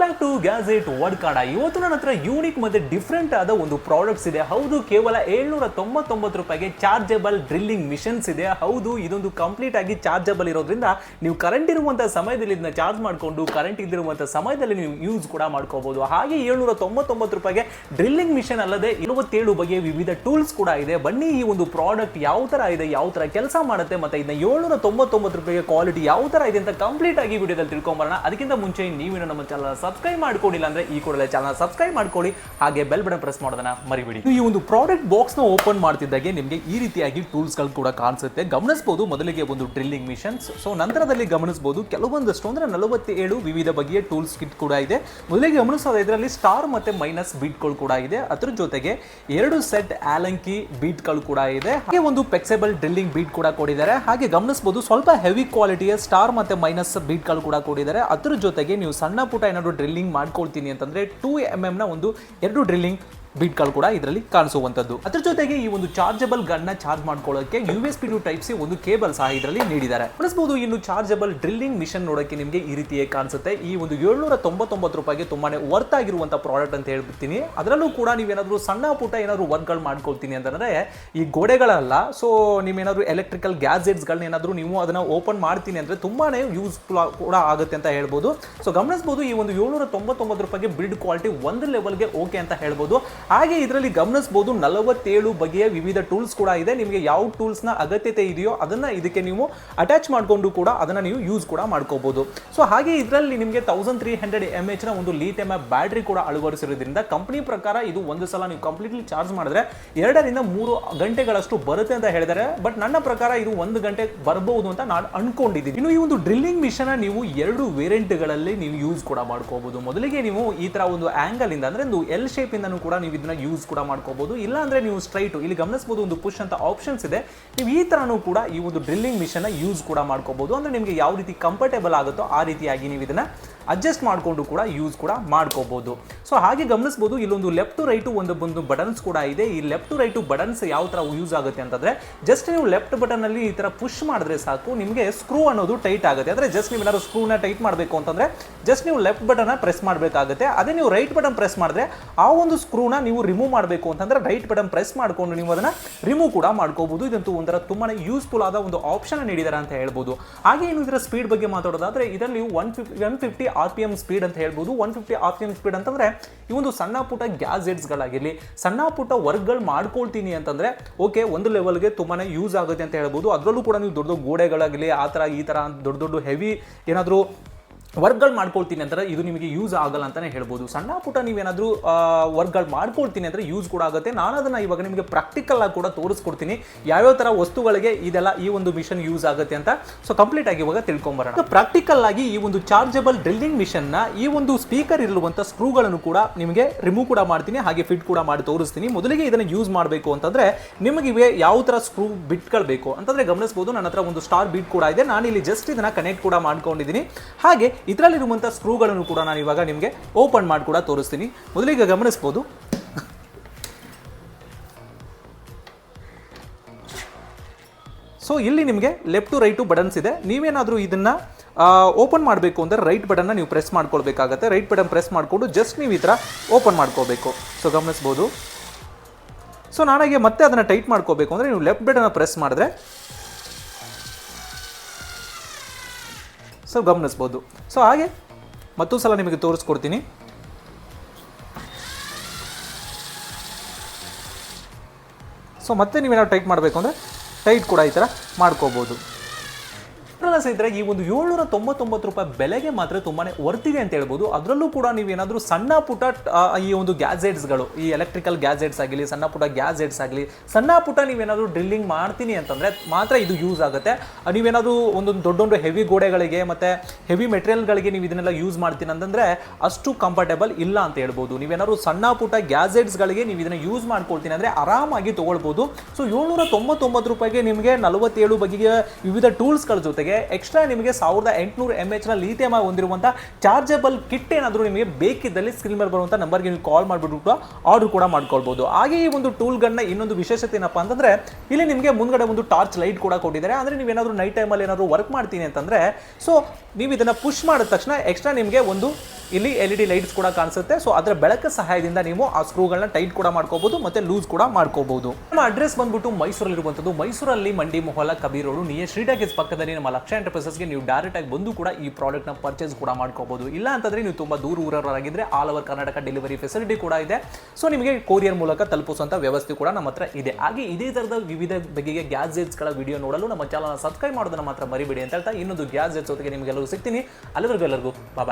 Back to gadget card ಇವತ್ತು ನನ್ನ ಹತ್ರ ಯೂನಿಕ್ ಮತ್ತೆ ಡಿಫ್ರೆಂಟ್ ಆದ ಒಂದು ಪ್ರಾಡಕ್ಟ್ಸ್ ಇದೆ. ಹೌದು, ಕೇವಲ ಏಳ್ನೂರ ತೊಂಬತ್ತೊಂಬತ್ತು ರೂಪಾಯಿಗೆ ಚಾರ್ಜಬಲ್ ಡ್ರಿಲ್ಲಿಂಗ್ ಮಿಷನ್ಸ್ ಇದೆ. ಹೌದು, ಇದೊಂದು ಕಂಪ್ಲೀಟ್ ಆಗಿ ಚಾರ್ಜಬಲ್ ಇರೋದ್ರಿಂದ ನೀವು ಕರೆಂಟ್ ಇರುವಂತಹ ಸಮಯದಲ್ಲಿ ಇದನ್ನ ಚಾರ್ಜ್ ಮಾಡಿಕೊಂಡು ಕರೆಂಟ್ ಇದ್ದಿರುವಂತಹ ಸಮಯದಲ್ಲಿ ನೀವು ಯೂಸ್ ಕೂಡ ಮಾಡ್ಕೋಬಹುದು ಹಾಗೆ ಏಳ್ನೂರ ತೊಂಬತ್ತೊಂಬತ್ತು ರೂಪಾಯಿಗೆ ಡ್ರಿಲ್ಲಿಂಗ್ ಮಿಷನ್ ಅಲ್ಲದೆ ಇರುವತ್ತೇಳು ಬಗೆಯ ವಿವಿಧ ಟೂಲ್ಸ್ ಕೂಡ ಇದೆ. ಬನ್ನಿ, ಈ ಒಂದು ಪ್ರಾಡಕ್ಟ್ ಯಾವ ತರ ಇದೆ, ಯಾವ ತರ ಕೆಲಸ ಮಾಡುತ್ತೆ, ಮತ್ತೆ ಇದನ್ನ ಏಳ್ನೂರ ತೊಂಬತ್ತೊಂಬತ್ತು ರೂಪಾಯಿಗೆ ಕ್ವಾಲಿಟಿ ಯಾವ ತರ ಇದೆ ಅಂತ ಕಂಪ್ಲೀಟ್ ಆಗಿ ವಿಡಿಯೋದಲ್ಲಿ ತಿಳ್ಕೊಂಬರೋಣ. ಅದಕ್ಕಿಂತ ಮುಂಚೆ ನೀವೇನು ನಮ್ಮ ಚಾನಲ್ ಸಬ್ಸ್ಕ್ರೈಬ್ ಮಾಡ್ಕೊಂಡಿಲ್ಲ ಅಂದ್ರೆ ಈ ಕೂಡಲೇ ಚಾನಲ್ ಸಬ್ಸ್ಕ್ರೈಬ್ ಮಾಡ್ಕೊಳ್ಳಿ. ಹಾಗೆ ಬೆಲ್ ಬಟನ್ ಪ್ರೆಸ್ ಮಾಡೋದನ್ನ ಮರಿಬೇಡಿ. ಈ ಒಂದು ಪ್ರಾಡಕ್ಟ್ ಬಾಕ್ಸ್ನ ಓಪನ್ ಮಾಡ್ತಿದ್ದಾಗೆ ನಿಮಗೆ ಈ ರೀತಿಯಾಗಿ ಟೂಲ್ಸ್ಗಳು ಕೂಡ ಕಾಣಿಸುತ್ತೆ. ಗಮನಿಸಬಹುದು ಮೊದಲಿಗೆ ಒಂದು ಡ್ರಿಲ್ಲಿಂಗ್ ಮಿಷನ್ಸ್ ಸೊ ನಂತರದಲ್ಲಿ ಗಮನಿಸಬಹುದು ಕೆಲವೊಂದಷ್ಟು ಅಂದ್ರೆ ನಲವತ್ತೇಳು ವಿವಿಧ ಬಗೆಯ ಟೂಲ್ಸ್ ಕಿಟ್ ಕೂಡ ಇದೆ. ಮೊದಲಿಗೆ ಗಮನಿಸೋದ ಇದರಲ್ಲಿ ಸ್ಟಾರ್ ಮತ್ತೆ ಮೈನಸ್ ಬೀಟ್ಗಳು ಕೂಡ ಇದೆ. ಅದ್ರ ಜೊತೆಗೆ ಎರಡು ಸೆಟ್ ಆಲಂಕಿ ಬೀಟ್ಗಳು ಕೂಡ ಇದೆ. ಹಾಗೆ ಒಂದು ಪೆಕ್ಸೆಬಲ್ ಡ್ರಿಲ್ಲಿಂಗ್ ಬೀಟ್ ಕೂಡ ಕೊಡಿದ್ದಾರೆ ಹಾಗೆ ಗಮನಿಸಬಹುದು ಸ್ವಲ್ಪ ಹೆವಿ ಕ್ವಾಲಿಟಿಯ ಸ್ಟಾರ್ ಮತ್ತೆ ಮೈನಸ್ ಬೀಟ್ಗಳು ಕೂಡ ಕೊಡಿದ್ದಾರೆ ಅದ್ರ ಜೊತೆಗೆ ನೀವು ಸಣ್ಣ ಪುಟ್ಟ ಏನಾದ್ರು ಡ್ರಿಲ್ಲಿಂಗ್ ಮಾಡ್ಕೊಳ್ತೀನಿ ಅಂತಂದ್ರೆ ಟೂ ಎಂ ಎಮ್ನ ಒಂದು ಎರಡು ಡ್ರಿಲ್ಲಿಂಗ್ ಬೀಟ್ಗಳು ಕೂಡ ಇದರಲ್ಲಿ ಕಾಣಿಸುವಂತದ್ದು ಅದ್ರ ಜೊತೆಗೆ ಈ ಒಂದು ಚಾರ್ಜಬಲ್ ಗನ್ನ ಚಾರ್ಜ್ ಮಾಡ್ಕೊಳ್ಳೋಕೆ U S B to type C ಒಂದು ಕೇಬಲ್ ಸಹ ಇದರಲ್ಲಿ ನೀಡಿದ್ದಾರೆ. ಬಳಸಬಹುದು ಇನ್ನು ಚಾರ್ಜಬಲ್ ಡ್ರಿಲ್ಲಿಂಗ್ ಮಿಷನ್ ನೋಡೋಕೆ ನಿಮಗೆ ಈ ರೀತಿಯೇ ಕಾಣಿಸುತ್ತೆ. ಈ ಒಂದು ಏಳ್ನೂರ ತೊಂಬತ್ತೊಂಬತ್ತು ರೂಪಾಯಿಗೆ ತುಂಬಾನೇ ವರ್ತ್ ಆಗಿರುವಂಥ ಪ್ರಾಡಕ್ಟ್ ಅಂತ ಹೇಳ್ಬಿಡ್ತೀನಿ. ಅದರಲ್ಲೂ ಕೂಡ ನೀವೇನಾದರೂ ಸಣ್ಣ ಪುಟ್ಟ ಏನಾದರೂ ವರ್ಕ್ಗಳು ಮಾಡ್ಕೊಳ್ತೀನಿ ಅಂತಂದ್ರೆ, ಈ ಗೋಡೆಗಳಲ್ಲ, ಸೊ ನೀವೇನಾದ್ರೂ ಎಲೆಕ್ಟ್ರಿಕಲ್ ಗ್ಯಾಜೆಟ್ಸ್ಗಳನ್ನ ಏನಾದರೂ ನೀವು ಅದನ್ನ ಓಪನ್ ಮಾಡ್ತೀನಿ ಅಂದ್ರೆ ತುಂಬಾನೇ ಯೂಸ್ಫುಲ್ ಕೂಡ ಆಗುತ್ತೆ ಅಂತ ಹೇಳ್ಬೋದು. ಸೊ ಗಮನಿಸಬಹುದು ಈ ಒಂದು ಏಳ್ನೂರ ತೊಂಬತ್ತೊಂಬತ್ತು ರೂಪಾಯಿಗೆ ಬಿಲ್ಡ್ ಕ್ವಾಲಿಟಿ ಒಂದು ಲೆವೆಲ್ಗೆ ಓಕೆ ಅಂತ ಹೇಳ್ಬೋದು. ಹಾಗೆ ಇದರಲ್ಲಿ ಗಮನಿಸಬಹುದು ನಲವತ್ತೇಳು ಬಗೆಯ ವಿವಿಧ ಟೂಲ್ಸ್ ಕೂಡ ಇದೆ. ನಿಮಗೆ ಯಾವ ಟೂಲ್ಸ್ನ ಅಗತ್ಯತೆ ಇದೆಯೋ ಅದನ್ನ ಇದಕ್ಕೆ ನೀವು ಅಟ್ಯಾಚ್ ಮಾಡಿಕೊಂಡು ಕೂಡ ಅದನ್ನ ನೀವು ಯೂಸ್ ಕೂಡ ಮಾಡ್ಕೋಬಹುದು ಸೊ ಹಾಗೆ ಇದರಲ್ಲಿ ನಿಮಗೆ ತೌಸಂಡ್ ತ್ರೀ ಹಂಡ್ರೆಡ್ ಎಂ ನ ಒಂದು ಎಂ ಬ್ಯಾಟ್ರಿ ಕೂಡ ಅಳವಡಿಸಿರೋದ್ರಿಂದ ಕಂಪನಿ ಪ್ರಕಾರ ಇದು ಒಂದು ಸಲ ನೀವು ಕಂಪ್ಲೀಟ್ಲಿ ಚಾರ್ಜ್ ಮಾಡಿದ್ರೆ ಎರಡರಿಂದ ಮೂರು ಗಂಟೆಗಳಷ್ಟು ಬರುತ್ತೆ ಅಂತ ಹೇಳಿದರೆ. ಬಟ್ ನನ್ನ ಪ್ರಕಾರ ಇದು ಒಂದು ಗಂಟೆ ಬರಬಹುದು ಅಂತ ನಾನು ಅನ್ಕೊಂಡಿದ್ದೀನಿ ಇನ್ನು ಈ ಒಂದು ಡ್ರಿಲ್ಲಿಂಗ್ ಮಿಷನ್ ನೀವು ಎರಡು ವೇರಿಯಂಟ್ಗಳಲ್ಲಿ ನೀವು ಯೂಸ್ ಕೂಡ ಮಾಡ್ಕೋಬಹುದು ಮೊದಲಿಗೆ ನೀವು ಈ ತರ ಒಂದು ಆಂಗಲ್ ಇಂದ ಅಂದ್ರೆ ಒಂದು ಎಲ್ ಶೇಪ್ ಇಂದನೂ ಕೂಡ ನೀವು ಇದನ್ನ ಯೂಸ್ ಕೂಡ ಮಾಡ್ಕೋಬಹುದು ಇಲ್ಲ ಅಂದ್ರೆ ನೀವು ಸ್ಟ್ರೈಟ್ ಇಲ್ಲಿ ಗಮನಿಸಬಹುದು ಒಂದು ಪುಷ್ ಅಂತ ಆಪ್ಷನ್ಸ್ ಇದೆ. ನೀವು ಈ ತರನೂ ಕೂಡ ಈ ಒಂದು ಡ್ರಿಲ್ಲಿಂಗ್ ಮಿಷನ್ ಯೂಸ್ ಕೂಡ ಮಾಡ್ಕೋಬಹುದು ಅಂದ್ರೆ ನಿಮಗೆ ಯಾವ ರೀತಿ ಕಂಫರ್ಟೇಬಲ್ ಆಗುತ್ತೋ ಆ ರೀತಿಯಾಗಿ ನೀವು ಇದನ್ನ ಅಡ್ಜಸ್ಟ್ ಮಾಡಿಕೊಂಡು ಕೂಡ ಯೂಸ್ ಕೂಡ ಮಾಡ್ಕೋಬಹುದು ಸೊ ಹಾಗೆ ಗಮನಿಸಬಹುದು ಇಲ್ಲೊಂದು ಲೆಫ್ಟ್ ಟು ರೈಟು ಒಂದು ಒಂದು ಬಟನ್ಸ್ ಕೂಡ ಇದೆ. ಈ ಲೆಫ್ಟ್ ಟು ರೈಟು ಬಟನ್ಸ್ ಯಾವ ತರ ಯೂಸ್ ಆಗುತ್ತೆ ಅಂತಂದ್ರೆ ಜಸ್ಟ್ ನೀವು ಲೆಫ್ಟ್ ಬಟನ್ ಅಲ್ಲಿ ಈ ತರ ಪುಷ್ ಮಾಡಿದ್ರೆ ಸಾಕು, ನಿಮಗೆ ಸ್ಕ್ರೂ ಅನ್ನೋದು ಟೈಟ್ ಆಗುತ್ತೆ. ಅಂದ್ರೆ ಜಸ್ಟ್ ನೀವು ಏನಾದ್ರು ಸ್ಕ್ರೂನ ಟೈಟ್ ಮಾಡಬೇಕು ಅಂತಂದ್ರೆ ಜಸ್ಟ್ ನೀವು ಲೆಫ್ಟ್ ಬಟನ್ ಪ್ರೆಸ್ ಮಾಡಬೇಕಾಗುತ್ತೆ. ಅದೇ ನೀವು ರೈಟ್ ಬಟನ್ ಪ್ರೆಸ್ ಮಾಡಿದ್ರೆ, ಆ ಒಂದು ಸ್ಕ್ರೂನ ನೀವು ರಿಮೂವ್ ಮಾಡಬೇಕು ಅಂತಂದ್ರೆ ರೈಟ್ ಬಟನ್ ಪ್ರೆಸ್ ಮಾಡ್ಕೊಂಡು ನೀವು ಅದನ್ನ ರಿಮೂವ್ ಕೂಡ ಮಾಡ್ಕೋಬಹುದು ಇದಂತೂ ಒಂಥರ ತುಂಬಾ ಯೂಸ್ಫುಲ್ ಆದ ಒಂದು ಆಪ್ಷನ್ ನೀಡಿದ್ದಾರೆ ಅಂತ ಹೇಳ್ಬೋದು. ಹಾಗೆ ಏನು ಇದರ ಸ್ಪೀಡ್ ಬಗ್ಗೆ ಮಾತಾಡೋದಾದ್ರೆ, ಇದರಲ್ಲಿ one fifty one fifty R P M speed ಅಂತ ಹೇಳ್ಬೋದು one fifty R P M speed ಅಂತಂದ್ರೆ ಈ ಒಂದು ಸಣ್ಣ ಪುಟ್ಟ ಗ್ಯಾಜೆಟ್ಸ್ಗಳಾಗಿರಲಿ, ಸಣ್ಣ ಪುಟ್ಟ ವರ್ಕ್ಗಳು ಮಾಡ್ಕೊಳ್ತೀನಿ ಅಂತಂದ್ರೆ, ಓಕೆ, ಒಂದು ಲೆವೆಲ್ಗೆ ತುಂಬಾನೇ ಯೂಸ್ ಆಗುತ್ತೆ ಅಂತ ಹೇಳ್ಬೋದು. ಅದರಲ್ಲೂ ಕೂಡ ನೀವು ದೊಡ್ಡ ದೊಡ್ಡ ಗೋಡೆಗಳಾಗಲಿ ಆ ಥರ ಈ ಥರ ದೊಡ್ಡ ದೊಡ್ಡ ಹೆವಿ ಏನಾದರೂ ವರ್ಕ್ಗಳು ಮಾಡ್ಕೊಳ್ತೀನಿ ಅಂದರೆ ಇದು ನಿಮಗೆ ಯೂಸ್ ಆಗಲ್ಲ ಅಂತಲೇ ಹೇಳ್ಬೋದು. ಸಣ್ಣ ಪುಟ್ಟ ನೀವೇನಾದರೂ ವರ್ಕ್ಗಳು ಮಾಡ್ಕೊಳ್ತೀನಿ ಅಂದರೆ ಯೂಸ್ ಕೂಡ ಆಗುತ್ತೆ. ನಾನು ಅದನ್ನು ಇವಾಗ ನಿಮಗೆ ಪ್ರಾಕ್ಟಿಕಲ್ ಆಗಿ ಕೂಡ ತೋರಿಸ್ಕೊಡ್ತೀನಿ. ಯಾವ್ಯಾವ ಥರ ವಸ್ತುಗಳಿಗೆ ಇದೆಲ್ಲ ಈ ಒಂದು ಮಿಷನ್ ಯೂಸ್ ಆಗುತ್ತೆ ಅಂತ. ಸೊ ಕಂಪ್ಲೀಟ್ ಆಗಿ ಇವಾಗ ತಿಳ್ಕೊಂಬರೋಣ. ಪ್ರಾಕ್ಟಿಕಲ್ ಆಗಿ ಈ ಒಂದು ಚಾರ್ಜಬಲ್ ಡ್ರಿಲ್ಲಿಂಗ್ ಮಿಷನ್ನ ಈ ಒಂದು ಸ್ಪೀಕರ್ ಇರುವಂಥ ಸ್ಕ್ರೂಗಳನ್ನು ಕೂಡ ನಿಮಗೆ ರಿಮೂವ್ ಕೂಡ ಮಾಡ್ತೀನಿ, ಹಾಗೆ ಫಿಟ್ ಕೂಡ ಮಾಡಿ ತೋರಿಸ್ತೀನಿ. ಮೊದಲಿಗೆ ಇದನ್ನು ಯೂಸ್ ಮಾಡಬೇಕು ಅಂತಂದರೆ ನಿಮಗೆ ಯಾವ ಥರ ಸ್ಕ್ರೂ ಬಿಟ್ಗಳು ಬೇಕು ಅಂತಂದರೆ ಗಮನಿಸ್ಬೋದು. ನನ್ನ ಹತ್ರ ಒಂದು ಸ್ಟಾರ್ ಬಿಟ್ ಕೂಡ ಇದೆ. ನಾನು ಇಲ್ಲಿ ಜಸ್ಟ್ ಇದನ್ನು ಕನೆಕ್ಟ್ ಕೂಡ ಮಾಡ್ಕೊಂಡಿದ್ದೀನಿ. ಹಾಗೆ ಇದರಲ್ಲಿರುವಂಥ ಸ್ಕ್ರೂಗಳನ್ನು ಕೂಡ ನಾನು ಇವಾಗ ನಿಮಗೆ ಓಪನ್ ಮಾಡಿ ಕೂಡ ತೋರಿಸ್ತೀನಿ. ಮೊದಲಿಗೆ ಗಮನಿಸ್ಬೋದು. ಸೊ ಇಲ್ಲಿ ನಿಮಗೆ ಲೆಫ್ಟ್ ಟು ರೈಟು ಬಟನ್ಸ್ ಇದೆ. ನೀವೇನಾದರೂ ಇದನ್ನ ಓಪನ್ ಮಾಡಬೇಕು ಅಂದರೆ ರೈಟ್ ಬಟನ್ನ ನೀವು ಪ್ರೆಸ್ ಮಾಡ್ಕೊಳ್ಬೇಕಾಗತ್ತೆ. ರೈಟ್ ಬಟನ್ ಪ್ರೆಸ್ ಮಾಡಿಕೊಂಡು ಜಸ್ಟ್ ನೀವು ಈ ಥರ ಓಪನ್ ಮಾಡ್ಕೋಬೇಕು ಸೊ ಗಮನಿಸ್ಬೋದು. ಸೊ ನಾನಾಗೆ ಮತ್ತೆ ಅದನ್ನು ಟೈಟ್ ಮಾಡ್ಕೋಬೇಕು ಅಂದರೆ ನೀವು ಲೆಫ್ಟ್ ಬಟನ್ನ ಪ್ರೆಸ್ ಮಾಡಿದ್ರೆ ಸೊ ಗಮನಿಸ್ಬೋದು. ಸೊ ಹಾಗೆ ಮತ್ತೊಂದು ಸಲ ನಿಮಗೆ ತೋರಿಸ್ಕೊಡ್ತೀನಿ. ಸೊ ಮತ್ತೆ ನೀವೇನಾದ್ರು ಟೈಟ್ ಮಾಡಬೇಕು ಅಂದರೆ ಟೈಟ್ ಕೂಡ ಈ ಥರ ಮಾಡ್ಕೋಬೋದು. ಸ್ನೇಹಿತರೆ, ಈ ಒಂದು ಏಳ್ನೂರ ತೊಂಬತ್ತೊಂಬತ್ತು ರೂಪಾಯಿ ಬೆಲೆಗೆ ಮಾತ್ರ ತುಂಬಾನೇ ವರ್ತಿದೆ ಅಂತ ಹೇಳ್ಬೋದು. ಅದರಲ್ಲೂ ಕೂಡ ನೀವೇನಾದರೂ ಸಣ್ಣ ಪುಟ್ಟ ಈ ಒಂದು ಗ್ಯಾಜೆಟ್ಸ್ಗಳು, ಈ ಎಲೆಕ್ಟ್ರಿಕಲ್ ಗ್ಯಾಜೆಟ್ಸ್ ಆಗಲಿ, ಸಣ್ಣ ಪುಟ್ಟ ಗ್ಯಾಜೆಟ್ಸ್ ಆಗಲಿ, ಸಣ್ಣ ಪುಟ್ಟ ನೀವೇನಾದರೂ ಡ್ರಿಲ್ಲಿಂಗ್ ಮಾಡ್ತೀನಿ ಅಂತಂದ್ರೆ ಮಾತ್ರ ಇದು ಯೂಸ್ ಆಗುತ್ತೆ. ನೀವೇನಾದರೂ ಒಂದೊಂದು ದೊಡ್ಡ ದೊಡ್ಡ ಹೆವಿ ಗೋಡೆಗಳಿಗೆ ಮತ್ತೆ ಹೆವಿ ಮೆಟೀರಿಯಲ್ಗಳಿಗೆ ನೀವು ಇದನ್ನೆಲ್ಲ ಯೂಸ್ ಮಾಡ್ತೀನಿ ಅಂತಂದ್ರೆ ಅಷ್ಟು ಕಂಫರ್ಟೇಬಲ್ ಇಲ್ಲ ಅಂತ ಹೇಳ್ಬೋದು. ನೀವೇನಾದ್ರು ಸಣ್ಣ ಪುಟ್ಟ ಗ್ಯಾಜೆಟ್ಸ್ಗಳಿಗೆ ನೀವು ಇದನ್ನ ಯೂಸ್ ಮಾಡ್ಕೊಳ್ತೀನಿ ಅಂದ್ರೆ ಆರಾಮಾಗಿ ತಗೊಳ್ಬೋದು. ಸೊ ಏಳ್ನೂರ ತೊಂಬತ್ತೊಂಬತ್ತು ರೂಪಾಯಿಗೆ ನಿಮಗೆ ನಲವತ್ತೇಳು ಬಗೆಯ ವಿವಿಧ ಟೂಲ್ಸ್ಗಳ ಜೊತೆಗೆ ಎಕ್ಸ್ಟ್ರಾ ನಿಮಗೆ ಸಾವಿರದ ಎಂಟುನೂರು ಎಂ ಎಚ್ನ ಲೀಥಿಯಂ ಹೊಂದಿರುವಂಥ ಚಾರ್ಜಬಲ್ ಕಿಟ್ ಏನಾದರೂ ನಿಮಗೆ ಬೇಕಿದ್ದಲ್ಲಿ ಸ್ಕ್ರೀನ್ ಮೇಲೆ ಬರುವಂಥ ನಂಬರ್ಗೆ ನೀವು ಕಾಲ್ ಮಾಡಿಬಿಟ್ಟು ಆರ್ಡರ್ ಕೂಡ ಮಾಡ್ಕೊಳ್ಬೋದು. ಹಾಗೆ ಈ ಒಂದು ಟೂಲ್ ಟೂಲ್ಗಳನ್ನ ಇನ್ನೊಂದು ವಿಶೇಷತೆ ಏನಪ್ಪಾ ಅಂತಂದ್ರೆ, ಇಲ್ಲಿ ನಿಮಗೆ ಮುಂದಗಡೆ ಒಂದು ಟಾರ್ಚ್ ಲೈಟ್ ಕೂಡ ಕೊಟ್ಟಿದ್ದಾರೆ. ಅಂದ್ರೆ ನೀವೇನಾದರೂ ನೈಟ್ ಟೈಮಲ್ಲಿ ಏನಾದರೂ ವರ್ಕ್ ಮಾಡ್ತೀನಿ ಅಂತಂದ್ರೆ ಸೊ ನೀವು ಇದನ್ನ ಪುಷ್ ಮಾಡಿದ ತಕ್ಷಣ ಎಕ್ಸ್ಟ್ರಾ ನಿಮಗೆ ಒಂದು ಇಲ್ಲಿ ಎಲ್ ಇ ಡಿ ಲೈಟ್ಸ್ ಕೂಡ ಕಾಣಿಸುತ್ತೆ. ಸೊ ಅದರ ಬೆಳಕ ಸಹಾಯದಿಂದ ನೀವು ಆ ಸ್ಕ್ರೂಗಳನ್ನ ಟೈಟ್ ಕೂಡ ಮಾಡ್ಕೋಬಹುದು ಮತ್ತೆ ಲೂಸ್ ಕೂಡ ಮಾಡ್ಕೋಬಹುದು. ನಮ್ಮ ಅಡ್ರೆಸ್ ಬಂದ್ಬಿಟ್ಟು ಮೈಸೂರಲ್ಲಿರುವಂಥದ್ದು ಮೈಸೂರಲ್ಲಿ ಮಂಡಿ ಮೊಹಲ ಕಬೀರ್ ರೋಡು ನಿಯರ್ ಪಕ್ಕದಲ್ಲಿ ನಮ್ಮ ಲಕ್ಷ ಎಂಟರ್ಪ್ರೈಸಸ್ಗೆ ನೀವು ಡೈರೆಕ್ಟ್ ಆಗಿ ಬಂದು ಕೂಡ ಈ ಪ್ರಾಡಕ್ಟ್ನ ಪರ್ಚೇಸ್ ಕೂಡ ಮಾಡ್ಕೋಬಹುದು. ಇಲ್ಲ ಅಂತಂದ್ರೆ ನೀವು ತುಂಬಾ ದೂರ ಊರವರಾಗಿದ್ರೆ all over Karnataka delivery facility ಕೂಡ ಇದೆ. ಸೊ ನಿಮಗೆ ಕೊರಿಯರ್ ಮೂಲಕ ತಲುಪಿಸುವಂತ ವ್ಯವಸ್ಥೆ ಕೂಡ ನಮ್ಮ ಹತ್ರ ಇದೆ. ಹಾಗೆ ಇದೇ ತರದ ವಿವಿಧ ಬಗೆಯ ಗ್ಯಾಜೆಟ್ಸ್ಗಳ ವಿಡಿಯೋ ನೋಡಲು ನಮ್ಮ ಚಾನಲ್ ಸಬ್ಸ್ಕ್ರೈಬ್ ಮಾಡೋದನ್ನ ಮಾತ್ರ ಮರಿಬೇಡಿ ಅಂತ ಹೇಳ್ತಾ ಇನ್ನೊಂದು ಗ್ಯಾಜೆಟ್ಸ್ ಜೊತೆಗೆ ನಿಮಗೆಲ್ಲರೂ ಸಿಗ್ತೀನಿ. ಅಲ್ಲಿವರೆಗೂ ಎಲ್ಲರಿಗೂ ಬಾಯ್